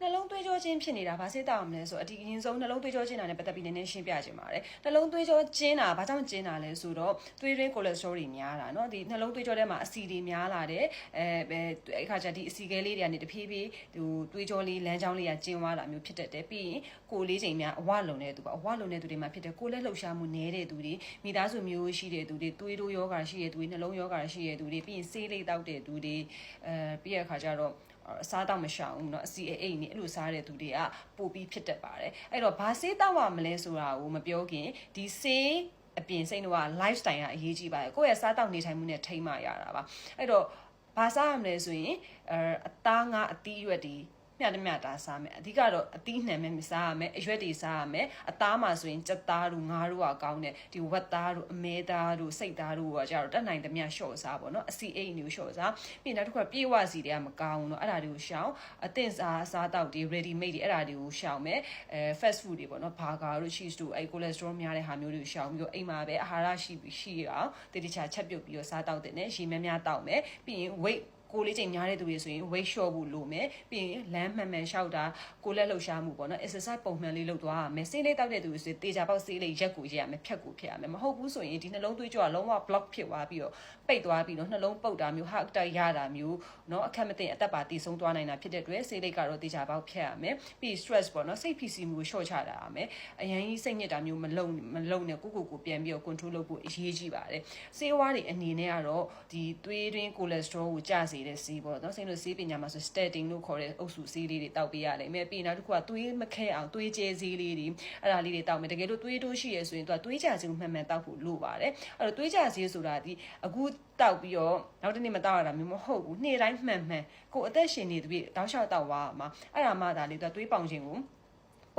နှလုံးသွေးကြောချင်းဖြစ်နေတာဘာစိတ်တောက်မလဲဆိုအဒီအရင်ဆုံးနှလုံးသွေးကြောချင်းတာနဲ့ပတ်သက်ပြီးနည်းနည်းရှင်းပြခြင်းပါတယ်နှလုံးသွေးကြောချင်းတာဘာကြောင့်ချင်းတာလဲဆိုတော့သွေးရင်းကိုလက်စထရောတွေများတာเนาะဒီနှလုံးသွေးကြောထဲမှာအဆီတွေများလာတယ်အဲအဲအခါကျဒီအဆီခဲလေးတွေကနေတဖြည်းဖြည်းဟိုသွေးကြောလေးလမ်းကြောင်းလေးကကျင်းသွားတာမျိုးဖြစ်တတ်တယ်ပြီးရင်ကိုယ်လေးချိန်များအဝလုံတဲ့သူပါအဝလုံတဲ့သူတွေမှာဖြစ်တယ်ကိုယ်လက်လှုပ်ရှားမှုနည်းတဲ့သူတွေမိသားစုမျိုးရှိတဲ့သူတွေသွေးတိုးယောဂါရှိတဲ့သူတွေနှလုံးယောဂါရှိတဲ့သူတွေပြီးရင်ဆေးလေးတောက်တဲ့သူတွေအဲပြီးရအခါကျတော့ အစားတော့မရှောင်ဘူးเนาะအစီအိအိတ်နေအဲ့လိုစားတဲ့သူတွေကပို့ပြီးဖြစ်တတ်ပါတယ်အဲ့တော့ဘာဆေးတောက်ရမလဲဆိုတာကိုမပြောခင်ဒီဆေးအပြင်စိတ်တော့ lifestyle ကအရေးကြီးပါတယ်ကိုယ့်ရဲ့စားတောက်နေထိုင်မှုနဲ့ထိမ့်မှရတာပါအဲ့တော့ဘာစားရမလဲဆိုရင်အဲအသားငါအသီးရွက်ဒီ မျှတမျှတာစားမယ်အဓိကတော့အသီးနှံမဲ့မစားရမယ်အရွက်တွေစားရမယ်အသားမှာဆိုရင်ကြက်သားတို့ငါးတို့ကကောင်းတယ်ဒီဝက်သားတို့အမဲသားတို့စိတ်သားတို့ကကြတော့တက်နိုင်သမျှရှော့စားပေါ့နော်အစီအိတ်မျိုးရှော့စားပြီးနောက်တစ်ခုကပြေဝစီတွေကမကောင်းဘူးနော်အဲ့ဒါတွေကိုရှောင်အသင့်စားစားတောက်တွေ ready made တွေအဲ့ဒါတွေကိုရှောင်မယ်အဲ fast food တွေပေါ့နော်ဘာဂါတို့ cheese တို့အဲ့ cholesterol များတဲ့ဟာမျိုးတွေကိုရှောင်ပြီးတော့အိမ်မှာပဲအာဟာရရှိရှိအောင်တတိချာချက်ပြုတ်ပြီးတော့စားတောက်တဲ့နဲ့ရေများများတောက်မယ်ပြီးရင် weight ကိုလေးချိန်များတဲ့သူတွေဆိုရင် weight short ဖို့လိုမယ်ပြီးရင်လမ်းမှန်မှန်လျှောက်တာကိုလက်လှုပ်ရှားမှုပေါ့နော် exercise ပုံမှန်လေးလုပ်သွားရမယ်ဆေးလေးတောက်တဲ့သူတွေဆိုတေချာပေါက်ဆေးလေးရက်ကိုရက်ရမယ်ဖြတ်ကိုဖြတ်ရမယ်မဟုတ်ဘူးဆိုရင်ဒီနှလုံးသွေးကြောကလုံးဝ block ဖြစ်သွားပြီးတော့ပိတ်သွားပြီးတော့နှလုံးပုတ်တာမျိုး heart attack ရတာမျိုးเนาะအခက်မသိအသက်ပါတည်ဆုံးသွားနိုင်တာဖြစ်တဲ့အတွက်ဆေးလေးကတော့တေချာပေါက်ဖြတ်ရမယ်ပြီး stress ပေါ့နော်စိတ်ဖိစီးမှုကို short ချတာရမယ်အရင်ကြီးစိတ်ညစ်တာမျိုးမလုံမလုံနဲ့ကိုကိုကိုပြန်ပြီးတော့ control လုပ်ဖို့အရေးကြီးပါတယ်ဆေးဝါးတွေအနေနဲ့ကတော့ဒီသွေးတွင်း cholesterol ကိုကျစေ တဲ့ဆေးပေါ့နော်စိတ်လို့ဆေးပညာမှာဆို statin လို့ခေါ်တဲ့အုပ်စုဆေးလေးတွေတောက်ပေးရလိမ့်မယ်ပြီးနောက်တစ်ခုကသွေးမခဲအောင်သွေးကျဲဆေးလေးတွေအဲ့ဒါလေးတွေတောက်မယ်တကယ်လို့သွေးတိုးရှိရဆိုရင်သူကသွေးကြဆေးကိုမှန်မှန်တောက်ဖို့လိုပါတယ်အဲ့တော့သွေးကြဆေးဆိုတာဒီအခုတောက်ပြီးတော့နောက်တစ်နေ့မတောက်ရတာမျိုးမဟုတ်ဘူးနေ့တိုင်းမှန်မှန်ကိုအသက်ရှင်နေသူပြတောက်လျှောက်တောက်သွားမှာအဲ့ဒါမှဒါလေးသူကသွေးပေါင်ခြင်းကို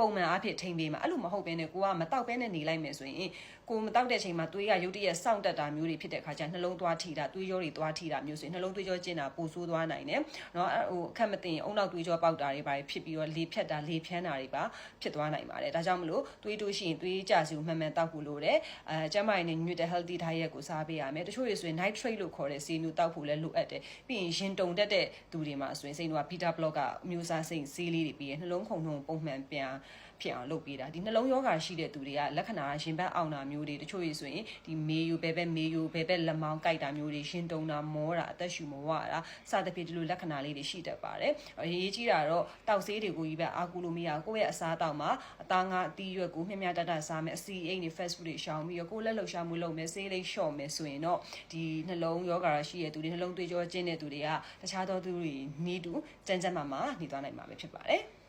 ပုံမှန်အားဖြင့်ထိမ့်ပေးမှာအဲ့လိုမဟုတ်ဘဲနဲ့ကိုကမတောက်ဘဲနဲ့နေလိုက်မယ်ဆိုရင်ကိုမတောက်တဲ့အချိန်မှာသွေးကရုတ်တရက်စောင့်တက်တာမျိုးတွေဖြစ်တဲ့အခါကျနှလုံးသွားထိတာသွေးကြောတွေသွားထိတာမျိုးဆိုရင်နှလုံးသွေးကြောကျဉ်တာပိုဆိုးသွားနိုင်တယ်เนาะဟိုအခက်မသိရင်အုံနောက်သွေးကြောပေါက်တာတွေပါဖြစ်ပြီးတော့လေဖြတ်တာလေဖြန်းတာတွေပါဖြစ်သွားနိုင်ပါတယ်ဒါကြောင့်မလို့သွေးတိုးရှိရင်သွေးကြစီကိုမှန်မှန်တောက်ဖို့လိုတယ်အဲကျန်းမာရေးနဲ့ညွတ်တဲ့ healthy diet ကိုစားပေးရမယ်တချို့တွေဆိုရင် nitrate လို့ခေါ်တဲ့ဆေးမျိုးတောက်ဖို့လည်းလိုအပ်တယ်ပြီးရင်ရင်တုံတက်တဲ့သူတွေမှာဆိုရင်စိတ်က beta block ကအမျိုးအစားစိတ်ဆေးလေးတွေပြီးရင်နှလုံးခုန်နှုံပုံမှန်ပြန် ဖြစ်အောင်လုပ်ပေးတာဒီနှလုံးယောဂါရှိတဲ့သူတွေကလက္ခဏာရင်ဘတ်အောင်တာမျိုးတွေတချို့တွေဆိုရင်ဒီမေယိုဘဲဘဲမေယိုဘဲဘဲလက်မောင်းကြိုက်တာမျိုးတွေရှင်တုံတာမောတာအသက်ရှူမဝတာစသဖြင့်ဒီလိုလက္ခဏာလေးတွေရှိတတ်ပါတယ်အရေးကြီးတာတော့တောက်ဆေးတွေကိုကြီးပဲအာကူလိုမရကိုယ့်ရဲ့အစားတောက်မှာအသားငါအသီးရွက်ကိုမျှမျှတတစားမယ်အစီအိတ်တွေ fast food တွေရှောင်ပြီးတော့ကိုယ်လက်လှုပ်ရှားမှုလုပ်မယ်ဆေးလေးလျှော့မယ်ဆိုရင်တော့ဒီနှလုံးယောဂါရှိတဲ့သူတွေနှလုံးသွေးကြောကျဉ်တဲ့သူတွေကတခြားသောသူတွေနီးတူစမ်းစမ်းမှမှနေသွားနိုင်မှာပဲဖြစ်ပါတယ်